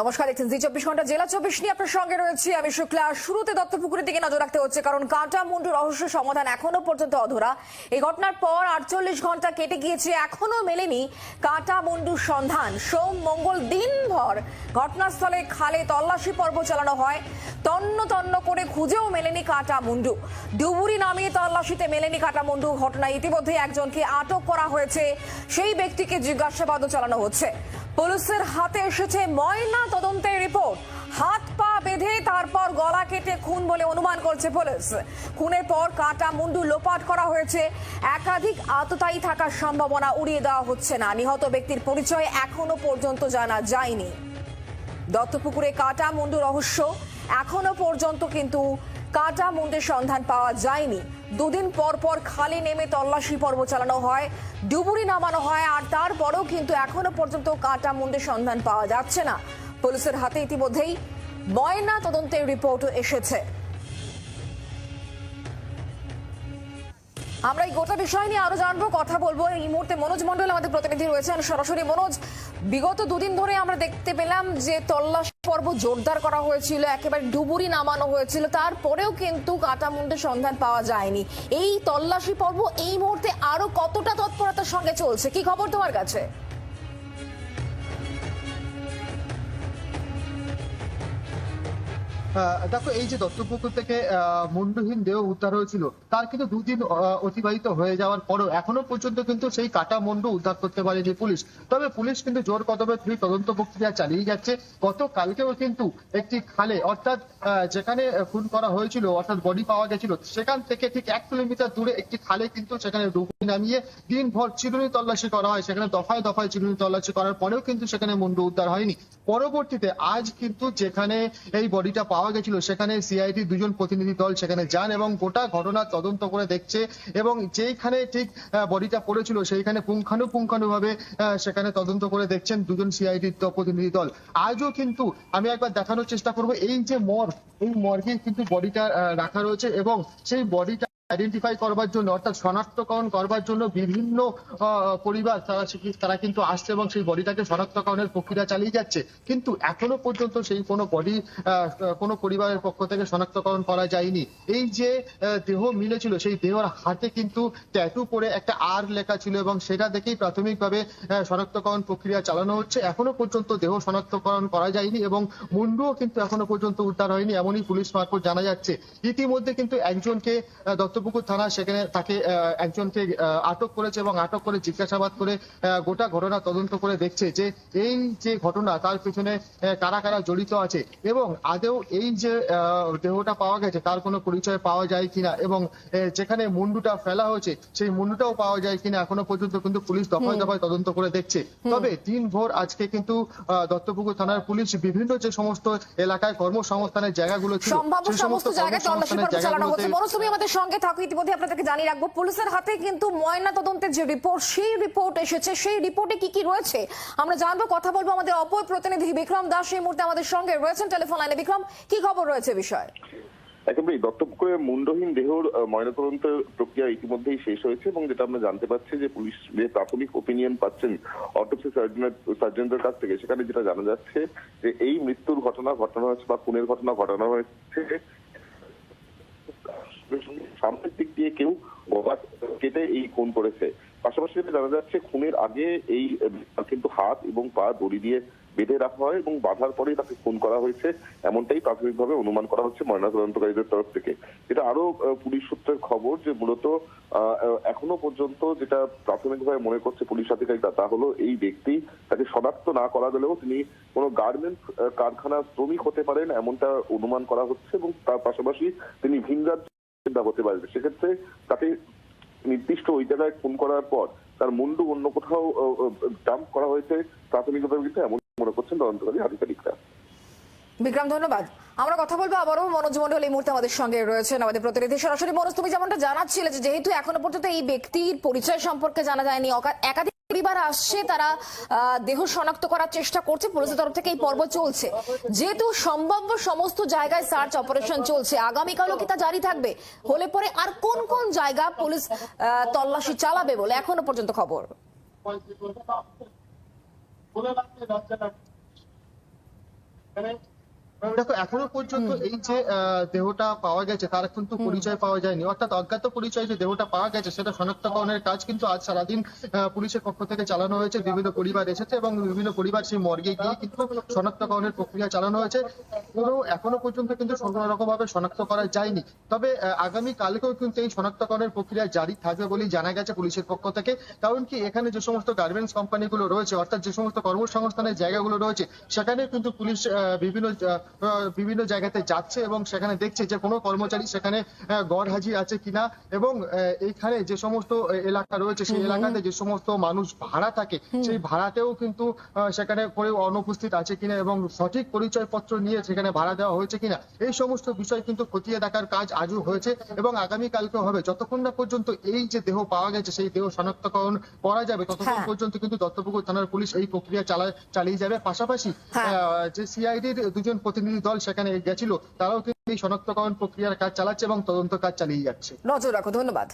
নমস্কার দেখছেন জি চব্বিশ ঘণ্টা, জেলা চব্বিশ নিয়ে আপনার সঙ্গে রয়েছি। আমি শুক্লা। শুরুতে দত্তপুকুরের দিকে নজর রাখতে হচ্ছে, কারণ কাঁটা মুন্ডু রহস্য সমাধান এখনও পর্যন্ত অধরা। এই ঘটনার পর আটচল্লিশ ঘণ্টা কেটে গিয়েছে, এখনও মেলেনি কাঁটা মুন্ডুর সন্ধান। সোম, মঙ্গল দিনভর ঘটনাস্থলে খালে তল্লাশি পর্ব চালানো হয়। তন্ন তন্ন করে খুঁজেও মেলেনি কাঁটা মুন্ডু ডুবুরি নামিয়ে তল্লাশিতে মেলেনি কাঁটা মুন্ডু ঘটনায় ইতিমধ্যে একজনকে আটক করা হয়েছে। সেই ব্যক্তিকে জিজ্ঞাসাবাদও চালানো হচ্ছে। পুলিশের হাতে এসেছে ময়না তদন্তের রিপোর্ট। হাত পা বেঁধে তারপর গলা কেটে খুন বলে অনুমান করছে পুলিশ। খুনের পর কাটা মুন্ডু লোপাট করা হয়েছে। একাধিক আততায়ী থাকার সম্ভাবনা উড়িয়ে দেওয়া হচ্ছে না। নিহত ব্যক্তির পরিচয় এখনও পর্যন্ত জানা যায়নি। দত্তপুকুরে কাটা মুন্ডু রহস্য এখনও পর্যন্ত কিন্তু কাটা মুন্ডের সন্ধান পাওয়া যায়নি। দুদিন পর পর খালে নেমে তল্লাশি পর্ব চালানো হয়, ডুবুরি নামানো হয়, আর তারপরেও কিন্তু এখনও পর্যন্ত কাটা মুন্ডের সন্ধান পাওয়া যাচ্ছে না। পুলিশের হাতে ইতিমধ্যেই ময়না তদন্তের রিপোর্ট এসেছে। আমরা এই গোটা বিষয় নিয়ে আরও জানব, কথা বলব। এই মুহূর্তে মনোজ মন্ডল আমাদের প্রতিনিধি রয়েছেন। সরাসরি মনোজ বিগত দুদিন ধরে আমরা দেখতে পেলাম যে তল্লাশ পর্ব জোরদার করা হয়েছিল, একেবারে ডুবুরি নামানো হয়েছিল, তারপরেও কিন্তু কাটামুন্ডের সন্ধান পাওয়া যায়নি। এই তল্লাশি পর্ব এই মুহূর্তে আরও কতটা তৎপরতার সঙ্গে চলছে? কি খবর তোমার কাছে? দেখো, এই যে দত্তপুকুর থেকে মুন্ডুহীন দেহ উদ্ধার হয়েছিল, তার কিন্তু দুদিন অতিবাহিত হয়ে যাওয়ার পরও এখনও পর্যন্ত কিন্তু সেই কাটা মুন্ডু উদ্ধার করতে পারেনি পুলিশ। তবে পুলিশ কিন্তু জোর কদমে দুই তদন্ত প্রক্রিয়া চালিয়ে যাচ্ছে। গতকালকেও কিন্তু একটি খালে, অর্থাৎ যেখানে খুন করা হয়েছিল, অর্থাৎ বডি পাওয়া গেছিল, সেখান থেকে ঠিক এক কিলোমিটার দূরে একটি খালে কিন্তু সেখানে ডুবুরি নামিয়ে দিনভর চিরুনি তল্লাশি করা হয়। সেখানে দফায় দফায় চিরুনি তল্লাশি করার পরেও কিন্তু সেখানে মুন্ডু উদ্ধার হয়নি। পরবর্তীতে আজ কিন্তু যেখানে এই বডিটা পাওয়া গেছিল। সেখানে সিআইডি দুজন প্রতিনিধি দল সেখানে যান এবং গোটা ঘটনা তদন্ত করে দেখছে এবং যেইখানে ঠিক বডিটা পড়েছিল সেইখানে পুঙ্খানুপুঙ্খানু ভাবে সেখানে তদন্ত করে দেখছেন দুজন সিআইডি প্রতিনিধি দল। আজও কিন্তু আমি একবার দেখানোর চেষ্টা করব, এই যে মর্গ এই মর্গে কিন্তু বডিটা রাখা রয়েছে এবং সেই বডিটা আইডেন্টিফাই করবার জন্য অর্থাৎ শনাক্তকরণ করবার জন্য বিভিন্ন পরিবার তারা তারা কিন্তু আসছে এবং সেই বডিটাকে শনাক্তকরণের প্রক্রিয়া চালিয়ে যাচ্ছে। কিন্তু এখনও পর্যন্ত সেই কোনো বডি কোনো পরিবারের পক্ষ থেকে শনাক্তকরণ করা যায়নি। এই যে দেহ মিলেছিল সেই দেহর হাতে কিন্তু ট্যাটু করে একটা আর লেখা ছিল এবং সেটা দেখেই প্রাথমিকভাবে শনাক্তকরণ প্রক্রিয়া চালানো হচ্ছে। এখনও পর্যন্ত দেহ শনাক্তকরণ করা যায়নি এবং মুন্ডুও কিন্তু এখনও পর্যন্ত উদ্ধার হয়নি এমনই পুলিশ মারফত জানা যাচ্ছে। ইতিমধ্যে কিন্তু একজনকে আহ, দত্তপুকুর থানা সেখানে তাকে একজনকে আটক করেছে এবং আটক করে জিজ্ঞাসাবাদ করে গোটা ঘটনা তদন্ত করে দেখছে যে এই যে ঘটনা তার পিছনে কারা কারা জড়িত আছে এবং আদেও এই যে দেহটা পাওয়া গেছে তার কোনো পরিচয় পাওয়া যায় কিনা এবং যেখানে মুন্ডুটা ফেলা হয়েছে সেই মুন্ডুটাও পাওয়া যায় কিনা এখনও পর্যন্ত কিন্তু পুলিশ দফায় দফায় তদন্ত করে দেখছে। তবে দিন ভোর আজকে কিন্তু দত্তপুকুর থানার পুলিশ বিভিন্ন যে সমস্ত এলাকায় কর্মসংস্থানের জায়গাগুলো ছিল সেই সমস্ত কর্মসংস্থানের জায়গাগুলোতে আমাদের সঙ্গে থাকো ইতিমধ্যে আপনাদেরকে জানিয়ে রাখব পুলিশের হাতে কিন্তু ময়না তদন্তের যে রিপোর্ট সেই রিপোর্ট এসেছে। সেই রিপোর্টে কি কি রয়েছে? আমরা জানব কথা বলব আমাদের অপর প্রতিনিধি বিক্রম দাস এই মুহূর্তে আমাদের সঙ্গে রয়েছেন টেলিফোন লাইনে। বিক্রম কি খবর রয়েছে বিষয়? একেবারে দত্তপুকুরে মুন্ডহীন দেহর আহ, ময়নাতদন্তের প্রক্রিয়া ইতিমধ্যেই শেষ হয়েছে এবং যেটা আমরা জানতে পারছি যে পুলিশ যে প্রাথমিক ওপিনিয়ন পাচ্ছেন অটোপসি সার্জনদের কাছ থেকে। সেখানে যেটা জানা যাচ্ছে যে এই মৃত্যুর ঘটনা ঘটানো হয়েছে বা খুনের ঘটনা ঘটানো হয়েছে সামনের দিক দিয়ে কেউ গলা কেটে এই খুন করেছে। পাশাপাশি যেটা জানা যাচ্ছে, খুনের আগে এই কিন্তু হাত এবং পা দড়ি দিয়ে বেঁধে রাখা হয় এবং বাঁধার পরেই তাকে খুন করা হয়েছে। এমনটাই প্রাথমিকভাবে অনুমান করা হচ্ছে ময়নাতদন্তকারীদের তরফ থেকে। এটা আরও পুলিশ সূত্রের খবর যে মূলত এখনও পর্যন্ত যেটা প্রাথমিকভাবে মনে করছে পুলিশ আধিকারিকরা, তা হলো এই ব্যক্তি তাকে শনাক্ত না করা গেলেও তিনি কোনো গার্মেন্টস কারখানার শ্রমিক হতে পারেন, এমনটা অনুমান করা হচ্ছে এবং তার পাশাপাশি তিনি ভিনরাজ্য চিন্তা হতে পারবে। সেক্ষেত্রে তাকে নির্দিষ্ট ওই জায়গায় খুন করার পর তার মুন্ডু অন্য কোথাও ডাম্প করা হয়েছে প্রাথমিকভাবে কিন্তু এমন মনে করছেন তদন্তকারী আধিকারিকরা। বিক্রম, ধন্যবাদ। আমরা কথা বলব আবারও। মনোজ মন্ডল এই মুহূর্তে আমাদের সঙ্গে রয়েছেন, আমাদের প্রতিনিধি। সরাসরি মনোজ, তুমি যেমনটা জানাচ্ছিলে যেহেতু এখনও পর্যন্ত এই ব্যক্তির পরিচয় সম্পর্কে জানা যায়নি একাধিক পরিবার আসছে, তারা দেহ শনাক্ত করার চেষ্টা করছে, পুলিশের তরফ থেকে এই পর্ব চলছে। যেহেতু সম্ভাব্য সমস্ত জায়গায় সার্চ অপারেশন চলছে, আগামীকালও কি তা জারি থাকবে? হলে পরে আর কোন কোন জায়গা পুলিশ তল্লাশি চালাবে বলে এখনও পর্যন্ত খবর? দেখো এখনও পর্যন্ত এই যে দেহটা পাওয়া গেছে তার কিন্তু পরিচয় পাওয়া যায়নি। অর্থাৎ অজ্ঞাত পরিচয় যে দেহটা পাওয়া গেছে সেটা শনাক্তকরণের কাজ কিন্তু আজ সারাদিন পুলিশের পক্ষ থেকে চালানো হয়েছে। বিভিন্ন পরিবার এসেছে এবং বিভিন্ন পরিবার সেই মর্গে গিয়ে কিন্তু শনাক্তকরণের প্রক্রিয়া চালানো হয়েছে। কোনো এখনও পর্যন্ত কিন্তু কোনো রকম ভাবে শনাক্ত করা যায়নি। তবে আগামী কালকেও কিন্তু এই শনাক্তকরণের প্রক্রিয়া জারি থাকবে বলেই জানা গেছে পুলিশের পক্ষ থেকে। কারণ কি এখানে যে সমস্ত গার্মেন্টস কোম্পানিগুলো রয়েছে অর্থাৎ যে সমস্ত কর্মসংস্থানের জায়গাগুলো রয়েছে সেখানে কিন্তু পুলিশ আহ, বিভিন্ন বিভিন্ন জায়গাতে যাচ্ছে এবং সেখানে দেখছে যে কোনো কর্মচারী সেখানে গড় হাজির আছে কিনা এবং আহ, এইখানে যে সমস্ত এলাকা রয়েছে সেই এলাকাতে যে সমস্ত মানুষ ভাড়া থাকে সেই ভাড়াতেও কিন্তু সেখানে করে অনুপস্থিত আছে কিনা এবং সঠিক পরিচয়পত্র নিয়ে সেখানে ভাড়া দেওয়া হয়েছে কিনা এই সমস্ত বিষয় কিন্তু খতিয়ে দেখার কাজ আজও হয়েছে এবং আগামী কালকেও হবে যতক্ষণ না পর্যন্ত এই যে দেহ পাওয়া গেছে সেই দেহ শনাক্তকরণ করা যাবে ততক্ষণ হ্যাঁ। পর্যন্ত কিন্তু দত্তপুকুর থানার পুলিশ এই প্রক্রিয়া চালা চালিয়ে যাবে পাশাপাশি হ্যাঁ। আহ, যে সিআইডির দুজন প্রতিনিধি দল সেখানে গেছিল, তারাও কিন্তু এই শনাক্তকরণ প্রক্রিয়ার কাজ চালাচ্ছে এবং তদন্ত কাজ চালিয়ে যাচ্ছে। নজর রাখো, ধন্যবাদ।